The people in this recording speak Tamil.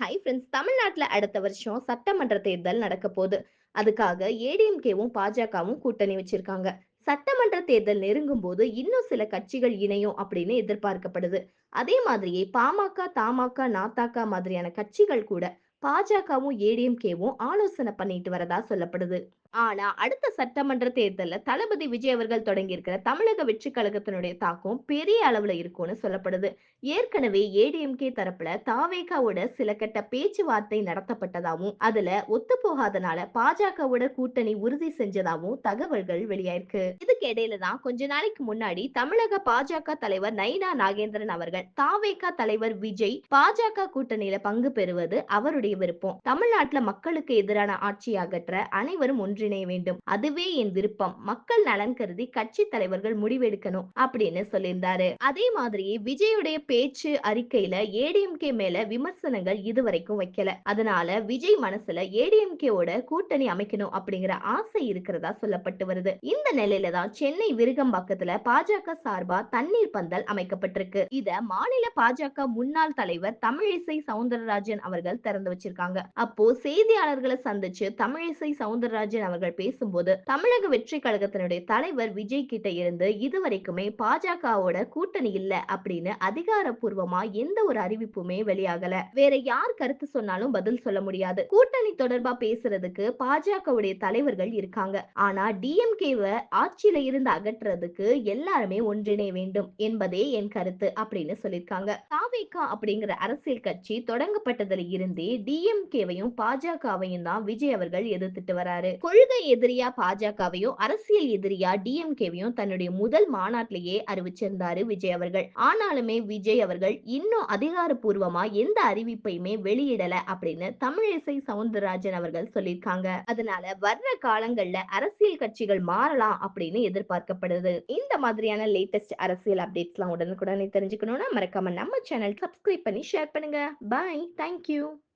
ஹை ஃப்ரெண்ட்ஸ் தமிழ்நாட்டில் அடுத்த வருஷம் சட்டமன்ற தேர்தல் நடக்க போகுது. அதுக்காக ஏடிஎம்கேவும் பாஜகவும் கூட்டணி வச்சிருக்காங்க. சட்டமன்ற தேர்தல் நெருங்கும் போது இன்னும் சில கட்சிகள் இணையும் அப்படின்னு எதிர்பார்க்கப்படுது. அதே மாதிரியே பாமக தமாக நாத்தாக்கா மாதிரியான கட்சிகள் கூட பாஜகவும் ஏடிஎம்கேவும் ஆலோசனை பண்ணிட்டு வரதா சொல்லப்படுது. ஆனா அடுத்த சட்டமன்ற தேர்தல்ல தளபதி விஜய் அவர்கள் தொடங்கி இருக்கிற தமிழக வெற்றி கழகத்தினுடைய தாக்கம் பெரிய அளவுல இருக்கும்னு சொல்லப்படுது. ஏற்கனவே ஏடிஎம்கே தரப்புல தாவேகாவோட சில கட்ட பேச்சுவார்த்தை நடத்தப்பட்டதாகவும் அதுல ஒத்து போகாதனால பாஜகவோட கூட்டணி உறுதி செஞ்சதாகவும் தகவல்கள் வெளியாயிருக்கு. இதுக்கு இடையில தான் கொஞ்ச நாளைக்கு முன்னாடி தமிழக பாஜக தலைவர் நைனா நாகேந்திரன் அவர்கள் தாவேகா தலைவர் விஜய் பாஜக கூட்டணியில பங்கு பெறுவது அவருடைய விருப்பம். தமிழ்நாட்டுல மக்களுக்கு எதிரான ஆட்சி அகற்ற அனைவரும் ஒன்றிணைய வேண்டும். அதுவே என் விருப்பம். மக்கள் நலன் கருதி கட்சி தலைவர்கள் முடிவெடுக்கணும் அப்படின்னு சொல்லியிருந்தாரு. அதே மாதிரி விஜயுடைய பேச்சு அறிக்கையில ஏடிஎம்கே மேல விமர்சனங்கள் இதுவரைக்கும் வைக்கல. அதனால விஜய் மனசுல ஏடிஎம்கேவோட கூட்டணி அமைக்கணும் அப்படிங்கிற ஆசை இருக்கிறதா சொல்லப்பட்டு வருது. இந்த நிலையில தான் சென்னை விருகம்பாக்கத்துல பாஜக சார்பா தண்ணீர் பந்தல் அமைக்கப்பட்டிருக்கு. இத மாநில பாஜக முன்னாள் தலைவர் தமிழிசை சவுந்தரராஜன் அவர்கள் திறந்து வச்சிருக்காங்க. அப்போ செய்தியாளர்களை சந்திச்சு தமிழிசை சவுந்தரராஜன் அவர்கள் பேசும்போது தமிழக வெற்றி கழகத்தினுடைய தலைவர் விஜய் கிட்ட இருந்து இதுவரைக்குமே பாஜகவோட கூட்டணி இல்ல அப்படின்னு அதிகாரப்பூர்வமா எந்த ஒரு அறிவிப்புமே வெளியாகல. வேற யார் கருத்து சொன்னாலும் பதில் சொல்ல முடியாது. கூட்டணி தொடர்பா பேசுறதுக்கு பாஜகவுடைய தலைவர்கள் இருக்காங்க. ஆனா டிஎம்கேவை ஆட்சியில இருந்து அகற்றுறதுக்கு எல்லாருமே ஒன்றிணைய வேண்டும் என்பதே என் கருத்து அப்படின்னு சொல்லியிருக்காங்க காவேகா அப்படிங்கிற அரசியல் கட்சி தொடங்கப்பட்டதுல இருந்தே டிஎம்கேவையும் பாஜகவையும் தான் விஜய் அவர்கள் எதிர்த்துட்டு வராரு. கொள்கை எதிரியா பாஜகவையும் அரசியல் எதிரியா டிஎம்கேவையும் தன்னுடைய முதல் மாநாட்டிலேயே அறிவிச்சிருந்தாரு விஜய் அவர்கள். ஆனாலுமே விஜய் அவர்கள் இன்னும் அதிகாரப்பூர்வமா எந்த அறிவிப்பையுமே வெளியிடல அப்படின்னு தமிழிசை சவுந்தரராஜன் அவர்கள் சொல்லியிருக்காங்க. அதனால வர்ற காலங்கள்ல அரசியல் கட்சிகள் மாறலாம் அப்படின்னு எதிர்பார்க்கப்படுது. இந்த மாதிரியான லேட்டஸ்ட் அரசியல் அப்டேட்ஸ்லாம் உடனுக்குடனே தெரிஞ்சுக்கணும்னா மறக்காம நம்ம சேனல் சப்ஸ்கிரைப் பண்ணி ஷேர் பண்ணுங்க. Bye thank you